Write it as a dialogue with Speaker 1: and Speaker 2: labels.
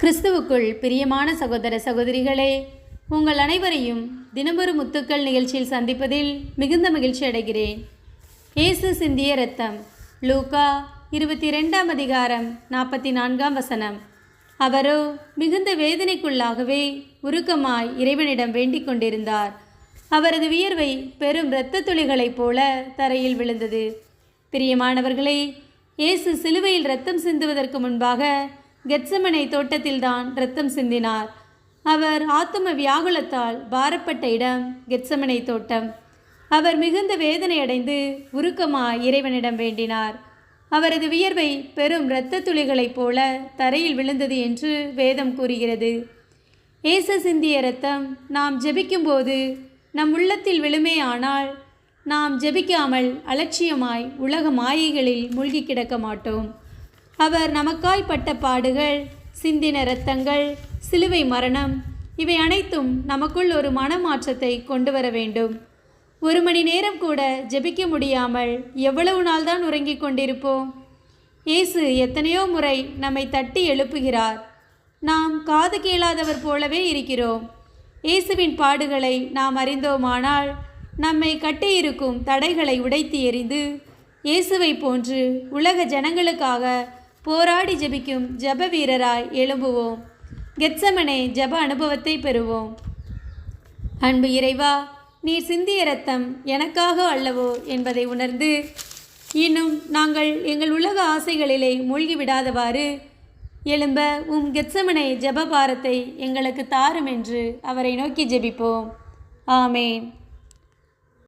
Speaker 1: கிறிஸ்துவுக்குள் பிரியமான சகோதர சகோதரிகளே உங்கள் அனைவரையும் தினமொரு முத்துக்கள் நிகழ்ச்சியில் சந்திப்பதில் மிகுந்த மகிழ்ச்சி அடைகிறேன். இயேசு சிந்திய ரத்தம் லூகா இருபத்தி ரெண்டாம் அதிகாரம் நாற்பத்தி நான்காம் வசனம். அவரோ மிகுந்த வேதனைக்குள்ளாகவே உருக்கமாய் இறைவனிடம் வேண்டிக் கொண்டிருந்தார். அவரது வியர்வை பெரும் இரத்த துளிகளைப் போல தரையில் விழுந்தது. பிரியமானவர்களே இயேசு சிலுவையில் இரத்தம் சிந்துவதற்கு முன்பாக கெட்சமனை தோட்டத்தில்தான் ரத்தம் சிந்தினார். அவர் ஆத்தும வியாகுலத்தால் பாரப்பட்ட இடம் கெட்சமனை தோட்டம். அவர் மிகுந்த வேதனையடைந்து உருக்கமாய் இறைவனிடம் வேண்டினார். அவரது வியர்வை பெரும் இரத்த துளிகளைப் போல தரையில் விழுந்தது என்று வேதம் கூறுகிறது. ஏச சிந்திய இரத்தம் நாம் ஜெபிக்கும்போது நம் உள்ளத்தில் விழுமே ஆனால் நாம் ஜெபிக்காமல் அலட்சியமாய் உலக மாயைகளில் மூழ்கி கிடக்க மாட்டோம். அவர் நமக்காய் பட்ட பாடுகள் சிந்தின இரத்தங்கள் சிலுவை மரணம் இவை அனைத்தும் நமக்குள் ஒரு மனமாற்றத்தை கொண்டு வர வேண்டும். ஒரு மணி நேரம் கூட ஜெபிக்க முடியாமல் எவ்வளவு நாள்தான் உறங்கிக் கொண்டிருப்போம்? இயேசு எத்தனையோ முறை நம்மை தட்டி எழுப்புகிறார். நாம் காது கேளாதவர் போலவே இருக்கிறோம். இயேசுவின் பாடுகளை நாம் அறிந்தோமானால் நம்மை கட்டியிருக்கும் தடைகளை உடைத்து எறிந்து இயேசுவை போன்று உலக ஜனங்களுக்காக போராடி ஜெபிக்கும் ஜெப வீரராய் எழும்புவோம். கெட்சமனே ஜெப அனுபவத்தை பெறுவோம். அன்பு இறைவா நீர் சிந்திய ரத்தம் எனக்காக அல்லவோ என்பதை உணர்ந்து இன்னும் நாங்கள் எங்கள் உலக ஆசைகளிலே மூழ்கி விடாதவாறு எழும்ப உம் கெத்சமனை ஜெபபாரத்தை எங்களுக்கு தாரும் என்று அவரை நோக்கி ஜெபிப்போம். ஆமேன்.